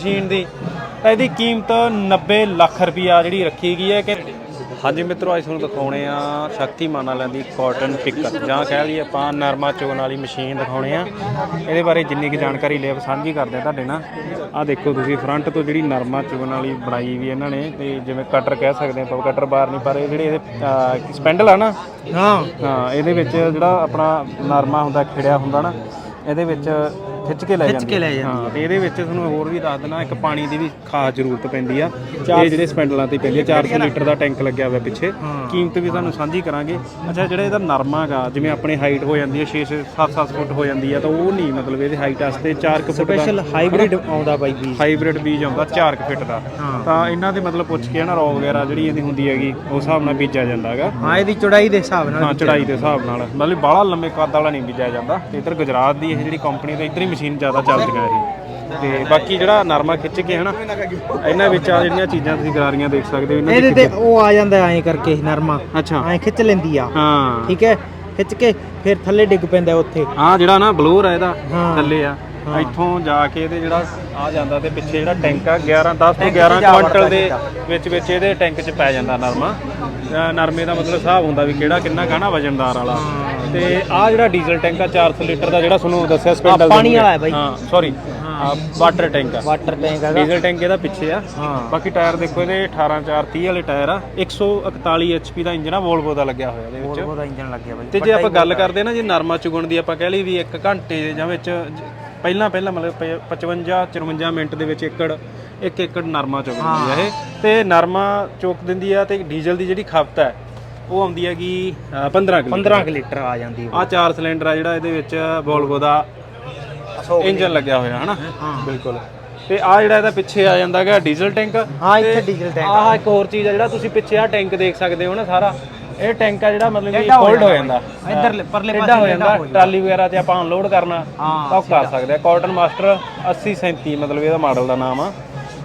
Machine ਦੀ ਤਾਂ ਇਹਦੀ ਕੀਮਤ 90 ਲੱਖ ਰੁਪਈਆ ਜਿਹੜੀ ਰੱਖੀ ਗਈ ਹੈ ਕਿ ਹਾਂਜੀ ਮਿੱਤਰੋ ਅੱਜ ਤੁਹਾਨੂੰ ਦਿਖਾਉਣੇ ਆ ਸ਼ਕਤੀਮਾਨ ਵਾਲਿਆਂ ਦੀ ਕਾਟਨ ਪਿਕਰ ਜਾਂ ਕਹਿ ਲਈਏ ਆਪਾਂ ਨਰਮਾ ਚੋਣ ਵਾਲੀ ਮਸ਼ੀਨ ਦਿਖਾਉਣੇ ਆ। ਇਹਦੇ ਬਾਰੇ ਜਿੰਨੀ ਕੁ ਜਾਣਕਾਰੀ ਲੈ ਸਾਂਝੀ ਕਰਦੇ ਆ ਤੁਹਾਡੇ ਨਾਲ। ਆ ਦੇਖੋ ਤੁਸੀਂ ਫਰੰਟ ਤੋਂ ਜਿਹੜੀ ਨਰਮਾ ਚੋਣ ਵਾਲੀ ਬਣਾਈ ਵੀ ਇਹਨਾਂ ਨੇ ਤੇ ਜਿਵੇਂ ਕਟਰ ਕਹਿ ਸਕਦੇ ਆਪਾਂ ਕਟਰ ਬਾਰ ਨਹੀਂ ਪਰ ਇਹ ਜਿਹੜੇ ਇਹਦੇ ਸਪੈਂਡਲ ਆ ਨਾ। ਹਾਂ। ਹਾਂ ਇਹਦੇ ਵਿੱਚ ਜਿਹੜਾ ਆਪਣਾ ਨਰਮਾ ਹੁੰਦਾ ਖਿੜਿਆ ਹੁੰਦਾ ਨਾ ਇਹਦੇ ਵਿੱਚ ਖਿੱਚ ਕੇ ਲੈ ਜਾਂਦੀ ਕੇ ਲੈ ਹੈ। ਜਾਂਦੀ ਹਾਂ ਤੇ ਇਹਦੇ ਵਿੱਚ ਤੁਹਾਨੂੰ ਹੋਰ ਵੀ ਦੱਸ ਦੇਣਾ ਇੱਕ ਪਾਣੀ ਦੀ ਵੀ ਖਾਸ ਜ਼ਰੂਰਤ ਪੈਂਦੀ ਆ। ਇਹ ਜਿਹੜੇ ਸਪੈਂਡਲਾਂ ਤੇ ਪੈਂਦੀ ਆ 400 ਲੀਟਰ ਦਾ ਟੈਂਕ ਲੱਗਿਆ ਹੋਇਆ ਪਿੱਛੇ। ਕੀਮਤ ਵੀ ਤੁਹਾਨੂੰ ਸਾਂਝੀ ਕਰਾਂਗੇ। ਅੱਛਾ ਜਿਹੜਾ ਇਹਦਾ ਨਰਮਾ ਗਾ ਜਿਵੇਂ ਆਪਣੀ ਹਾਈਟ ਹੋ ਜਾਂਦੀ ਹੈ 6 6 7 7 ਫੁੱਟ ਹੋ ਜਾਂਦੀ ਆ ਤਾਂ ਉਹ ਨਹੀਂ ਮਤਲਬ ਇਹਦੇ ਹਾਈਟ ਵਾਸਤੇ 4 ਫੁੱਟ ਦਾ ਸਪੈਸ਼ਲ ਹਾਈਬ੍ਰਿਡ ਆਉਂਦਾ ਬਾਈ ਵੀ ਹਾਈਬ੍ਰਿਡ ਬੀਜ ਆਉਂਦਾ 4 ਫਿੱਟ ਦਾ। ਤਾਂ ਇਹਨਾਂ ਦੇ ਮਤਲਬ ਪੁੱਛ ਕੇ ਨਾ ਰੋ ਵਗੈਰਾ ਜਿਹੜੀ ਇਹਦੀ ਹੁੰਦੀ ਹੈਗੀ ਉਸ ਹਿਸਾਬ ਨਾਲ ਬੀਜਿਆ ਜਾਂਦਾ ਹੈਗਾ ਹਾਂ ਇਹਦੀ ਚੌੜਾਈ ਦੇ ਹਿਸਾਬ ਨਾਲ ਹਾਂ ਚੜਾਈ ਦੇ ਹਿਸਾਬ ਨਾਲ। ਮਤਲਬ ਬਾਹਲਾ ਲੰਮੇ ਕੱਦ ਵਾਲਾ ਨਹੀਂ ਬੀਜਿਆ ਜਾਂਦਾ। ਤੇ ਇਧਰ ਗੁਜਰਾਤ ਦੀ ਇਹ ਜਿਹੜੀ ਕੰਪਨੀ ਤੇ ਇਧਰ ਹੀ ਮਸ਼ੀਨ ਜ਼ਿਆਦਾ ਚੱਲਦੀਆਂ ਇਹ ਤੇ ਬਾਕੀ ਜਿਹੜਾ ਨਰਮਾ ਖਿੱਚ ਕੇ ਹਨਾ ਇਹਨਾਂ ਵਿੱਚ ਆ ਜਿਹੜੀਆਂ ਚੀਜ਼ਾਂ ਤੁਸੀਂ ਗਰਾਰੀਆਂ ਦੇਖ ਸਕਦੇ ਹੋ ਇਹਨਾਂ ਇਹਦੇ ਦੀ ਤੇ ਉਹ ਆ ਜਾਂਦਾ ਐਂ ਕਰਕੇ ਨਰਮਾ। ਅੱਛਾ। ਐਂ ਖਿੱਚ ਲੈਂਦੀ ਆ। ਹਾਂ। ਠੀਕ ਹੈ? ਖਿੱਚ ਕੇ ਫਿਰ ਥੱਲੇ ਡਿੱਗ ਪੈਂਦਾ ਉੱਥੇ। ਆ ਜਿਹੜਾ ਨਾ ਬਲੋਰ ਆ ਇਹਦਾ ਹਾਂ। ਥੱਲੇ ਆ। ਹਾਂ। ਇੱਥੋਂ ਜਾ ਕੇ ਇਹਦੇ ਜਿਹੜਾ ਆ ਜਾਂਦਾ ਤੇ ਪਿੱਛੇ ਜਿਹੜਾ ਟੈਂਕ ਆ 11 10 ਤੋਂ ਟੈਂਕ 11 ਚ ਜਾ ਕੁਇੰਟਲ ਦੇ। ਵਿੱਚ ਵਿੱਚ ਇਹਦੇ ਟੈਂਕ 'ਚ ਪੈ ਜਾਂਦਾ ਨਰਮਾ। ਨਰਮੇ ਦਾ ਮਤਲਬ ਹਿਸਾਬ ਹੁੰਦਾ ਵੀ ਕਿਹੜਾ ਕਿੰਨਾ ਗਾਣਾ ਵਜਨਦਾਰ ਵਾਲਾ। ਤੇ ਆ ਜਿਹੜਾ ਡੀਜ਼ਲ ਟੈਂਕ ਆ 400 ਲੀਟਰ ਦਾ ਜਿਹੜਾ ਤੁਹਾਨੂੰ ਦੱਸਿਆ ਸਪੈਂਡਲ ਪਾਣੀ ਵਾਲਾ ਹੈ ਬਾਈ। ਹਾਂ ਸੌਰੀ ਵਾਟਰ ਟੈਂਕ ਆ। ਵਾਟਰ ਟੈਂਕ ਹੈਗਾ। ਡੀਜ਼ਲ ਟੈਂਕ ਇਹਦਾ ਪਿੱਛੇ ਆ। ਹਾਂ। ਬਾਕੀ ਟਾਇਰ ਦੇਖੋ ਇਹਦੇ 18 4 30 ਵਾਲੇ ਟਾਇਰ ਆ। 141 HP ਦਾ ਇੰਜਨ ਆ ਵੋਲਵੋ ਦਾ ਲੱਗਿਆ ਹੋਇਆ ਇਹਦੇ ਵਿੱਚ। ਵੋਲਵੋ ਦਾ ਇੰਜਨ ਲੱਗਿਆ ਬਾਈ। ਤੇ ਜੇ ਆਪਾਂ ਗੱਲ ਕਰਦੇ ਨਾ ਜੀ ਨਰਮਾ ਚੁਗਣ ਦੀ ਆਪਾਂ ਕਹਿ ਲਈ ਵੀ 1 ਘੰਟੇ ਦੇ ਜਾਂ ਵਿੱਚ ਪਹਿਲਾਂ ਪਹਿਲਾਂ ਮਤਲਬ ਪ- 55 54 ਮਿੰਟ ਦੇ ਵਿੱਚ ਏਕੜ ਇੱਕ ਏਕੜ ਨਰਮਾ ਚੁਗ ਦਿੰਦੀ ਇਹ। ਤੇ ਨਰਮਾ ਚੁੱਕ ਦਿੰਦੀ ਆ ਤੇ ਡੀਜ਼ਲ ਦੀ ਜਿਹੜੀ ਖਪਤ ਹੈ ਉਹ ਆਉਂਦੀ ਹੈਗੀ ਅ, 15 ਕਿਲੋ 15 ਕੁ ਲੀਟਰ ਆ ਜਾਂਦੀ ਆ ਚਾਰ ਸਿਲੰਡਰ ਆ ਜਿਹੜਾ ਇਹਦੇ ਵਿੱਚ ਵੋਲਵੋ ਦਾ ਇੰਜਨ ਲੱਗਿਆ ਹੋਇਆ ਹਨਾ? ਹਾਂ। ਬਿਲਕੁਲ। ਤੇ ਆ ਜਿਹੜਾ ਇਹਦਾ ਪਿੱਛੇ ਆ ਜਾਂਦਾ ਹੈਗਾ ਡੀਜ਼ਲ ਟੈਂਕ। ਹਾਂ ਇੱਥੇ ਡੀਜ਼ਲ ਟੈਂਕ ਆਹ ਇੱਕ ਹੋਰ ਚੀਜ਼ ਆ ਜਿਹੜਾ ਤੁਸੀਂ ਪਿੱਛੇ ਆ ਟੈਂਕ ਦੇਖ ਸਕਦੇ ਹੋ ਨਾ ਸਾਰਾ। ਇਹ ਟੈਂਕ ਆ ਜਿਹੜਾ ਮਤਲਬ ਕਿ ਫੋਲਡ ਹੋ ਜਾਂਦਾ ਇੱਧਰਲੇ ਪਰਲੇ ਪਾਸੇ ਹੋ ਜਾਂਦਾ। ਟਰਾਲੀ ਵਗੈਰਾ ਤੇ ਆਪਾਂ ਅਨਲੋਡ ਕਰਨਾ ਤਾਂ ਉਹ ਕਰ ਸਕਦੇ ਆ। ਕਾਟਨ ਮਾਸਟਰ 8037 ਮਤਲਬ ਇਹਦਾ ਮਾਡਲ ਦਾ ਨਾਮ ਆ।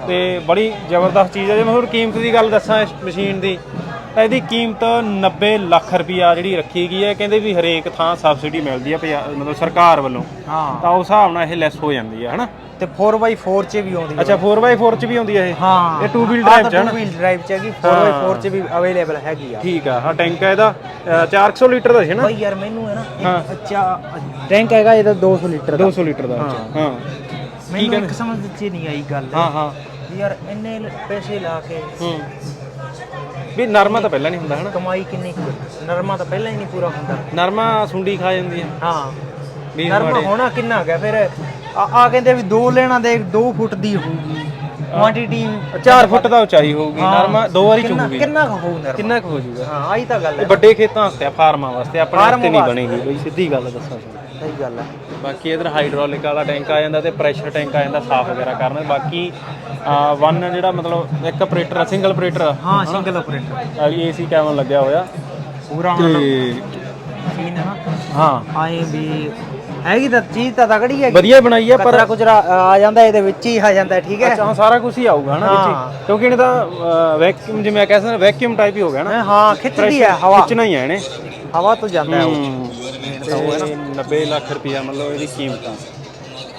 ਤੇ ਬੜੀ ਜ਼ਬਰਦਸਤ ਚੀਜ਼ ਆ। ਜੇ ਮੈਂ ਹੋਰ ਕੀਮਤ ਦੀ ਗੱਲ ਦੱਸਾਂ ਇਸ ਮਸ਼ੀਨ ਦੀ ਤਾਂ ਇਹਦੀ ਕੀਮਤ 90 ਲੱਖ ਰੁਪਈਆ ਜਿਹੜੀ ਰੱਖੀ ਗਈ ਹੈ ਕਹਿੰਦੇ ਵੀ ਹਰੇਕ ਥਾਂ ਸਬਸਿਡੀ ਮਿਲਦੀ ਹੈ ਪੰਜਾ- ਮਤਲਬ ਸਰਕਾਰ ਵੱਲੋਂ। ਹਾਂ। ਤਾਂ ਉਸ ਹਿਸਾਬ ਨਾਲ ਇਹ ਲੈਸ ਹੋ ਜਾਂਦੀ ਹੈ ਹਨਾ? ਤੇ 4x4 ਚ ਵੀ ਆਉਂਦੀ ਹੈ। ਅੱਛਾ 4x4 ਚ ਵੀ ਆਉਂਦੀ ਹੈ ਇਹ? ਹਾਂ। ਇਹ 2 ਵੀਲ ਡਰਾਈਵ ਚ ਹੈ ਨਾ 2 ਵੀਲ ਡਰਾਈਵ ਚ ਹੈਗੀ 4x4 ਚ ਵੀ ਅਵੇਲੇਬਲ ਹੈਗੀ ਆ। ਠੀਕ ਆ ਹਾਂ ਟੈਂਕ ਹੈ ਇਹਦਾ। ਅ, 400 ਲੀਟਰ ਦਾ ਸੀ ਨਾ ਬਾਈ ਯਾਰ ਮੈਨੂੰ ਹੈ ਨਾ। ਇੱਕ ਅੱਛਾ ਟੈਂਕ ਹੈਗਾ ਇਹਦਾ 200 ਲੀਟਰ ਦਾ। 200 ਲੀਟਰ ਦਾ ਹਾਂ। ਮੈਨੂੰ ਇੱਕ ਸਮਝ ਚ ਨਹੀਂ ਆਈ ਗੱਲ। ਹਾਂ ਹਾਂ। ਵੀ ਯਾਰ ਇੰਨੇ ਲ- ਪੈਸੇ ਲਾ ਕੇ ਹੂੰ। ਵੀ ਨਰਮਾ ਤਾਂ ਪਹਿਲਾਂ ਨਹੀਂ ਹੁੰਦਾ ਹਨਾ? ਕਮਾਈ ਕਿੰਨੀ ਕੁ? ਨਰਮਾ ਤਾਂ ਪਹਿਲਾਂ ਹੀ ਨਹੀਂ ਪੂਰਾ ਹੁੰਦਾ। ਨਰਮਾ ਸੁੰਡੀ ਖਾ ਜਾਂਦੀ ਹੈ ਹਾਂ। ਵੀ ਨਰਮਾ ਮਾੜੇ- ਹੋਣਾ ਕਿੰਨਾ ਹੈਗਾ ਫਿਰ ਆ ਆ ਕਹਿੰਦੇ ਵੀ 2 ਲੈਣਾ ਦੇ 2 ਫੁੱਟ ਦੀ ਹੋਊਗੀ। ਕੁਆਂਟੀਟੀ 4 ਫੁੱਟ ਦਾ ਉਚਾਈ ਹੋਊਗੀ ਨਰਮਾ ਦੋ ਵਾਰੀ ਚੁਗੂਗੀ ਕਿੰਨਾ ਕੁ ਹੋਊ ਨਰਮਾ? ਕਿੰਨਾ ਕੁ ਹੋ ਜਾਊਗਾ? ਹਾਂ ਆਈ ਤਾਂ ਗੱਲ ਹੈ। ਵੱਡੇ ਖੇਤਾਂ ਵਾਸਤੇ ਆ ਫਾਰਮਾਂ ਵਾਸਤੇ ਆਪਣੇ ਵਾਸਤੇ ਨਹੀਂ। ਬਣੇਗੀ ਬਈ ਸਿੱਧੀ ਗੱਲ ਦੱਸਾਂ ਤੁਹਾਨੂੰ। ਸਹੀ ਗੱਲ ਹੈ। ਬਾਕੀ ਇਧਰ ਹਾਈਡ੍ਰੋਲਿਕ ਵਾਲਾ ਟੈਂਕ ਆ ਜਾਂਦਾ ਤੇ ਪ੍ਰੈਸ਼ਰ ਟੈਂਕ ਆ ਜਾਂਦਾ ਸਾਫ਼ ਵਗੈਰਾ ਕਰਨ। ਬਾਕੀ ਵਨ ਜਿਹੜਾ ਮਤਲਬ ਇੱਕ ਆਪਰੇਟਰ ਆ ਸਿੰਗਲ ਆਪਰੇਟਰ ਹਾਂ ਸਿੰਗਲ ਆਪਰੇਟਰ ਏਸੀ ਕੈਮਨ ਲੱਗਿਆ ਹੋਇਆ। ਪੂਰਾ ਤੇ ਮਸ਼ੀਨ ਹੈ ਨਾ। ਹਾਂ। ਆਏ ਵੀ ਹੈਗੀ ਤਾਂ ਚੀਜ਼ ਤਾਂ ਤਗੜੀ ਹੈ ਵਧੀਆ ਬਣਾਈ ਆ ਪਰ ਕੁਚਰਾ ਆ ਜਾਂਦਾ ਇਹਦੇ ਵਿੱਚ ਹੀ ਆ ਜਾਂਦਾ ਠੀਕ ਹੈ। ਅੱਛਾ ਹਾਂ, ਸਾਰਾ ਕੁਝ ਹੀ ਆਊਗਾ ਨਾ ਵਿੱਚ ਹਾਂ। ਹੀ। ਕਿਉਂਕਿ ਇਹਨੇ ਤਾਂ ਵੈਕਿਊਮ ਜਿਵੇਂ ਮੈਂ ਕਹਿੰਦਾ ਵੈਕਿਊਮ ਟਾਈਪ ਹੀ ਹੋ ਗਿਆ ਨਾ। ਹਾਂ ਖਿੱਚਦੀ ਹੈ ਹਵਾ। ਖਿੱਚਣਾ ਹੀ ਹੈ ਇਹਨੇ। ਹਵਾ ਤੋਂ ਜਾਂਦਾ ਹੈ ਉਹ। ਤੇ 90 ਲੱਖ ਰੁਪਇਆ ਮਤਲਬ ਇਹਦੀ ਕੀਮਤ। ਆ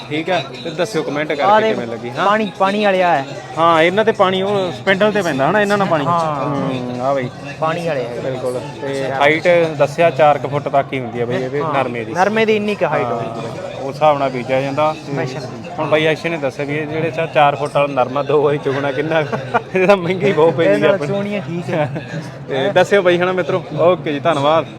ਠੀਕ ਹੈ? ਤੇ ਦੱਸਿਓ ਕਮੈਂਟ ਕਰਕੇ ਕਿਵੇਂ ਲੱਗੀ ਹਾਂ? ਪਾਣੀ ਪਾਣੀ ਵਾਲਿਆ ਹੈ। ਹਾਂ ਇਹਨਾਂ ਤੇ ਪਾਣੀ ਉਹ ਸਪੈਂਡਲ ਤੇ ਪੈਂਦਾ ਹਨਾ? ਇਹਨਾਂ ਨਾਲ ਪਾਣੀ। ਹਾਂ। ਹੂੰ, ਆ ਬਈ। ਪਾਣੀ ਵਾਲੇ ਹੈ ਬਿਲਕੁਲ। ਤੇ ਹਾਈਟ ਦੱਸਿਆ 4 ਫੁੱਟ ਤੱਕ ਹੀ ਹੁੰਦੀ ਹੈ ਬਈ ਇਹਦੇ ਨਰਮੇ ਦੀ। ਨਰਮੇ ਦੀ ਇੰਨੀ ਕੁ ਹਾਈਟ ਹੋਊਗੀ ਉਸ ਹਿਸਾਬ ਨਾਲ ਬੀਜਿਆ ਜਾਂਦਾ। ਹੁਣ ਬਾਈ ਐਕਸ਼ਨ ਨੇ ਦੱਸਿਆ ਵੀ ਇਹ ਜਿਹੜੇ 4 ਫੁੱਟ ਵਾਲਾ ਨਰਮਾ ਦੋ ਵਾਰੀ ਚੁਗਣਾ ਕਿੰਨਾ ਇਹਦਾ ਮਹਿੰਗੀ ਬਹੁਤ ਪੈਂਦੀ ਹੈ ਆਪਣੀ। ਸੋਹਣੀਆਂ ਠੀਕ ਹੈ। ਤੇ ਦੱਸਿਓ ਬਾਈ ਹਨਾ ਮਿੱਤਰੋ। ਓਕੇ ਜੀ ਧੰਨਵਾਦ।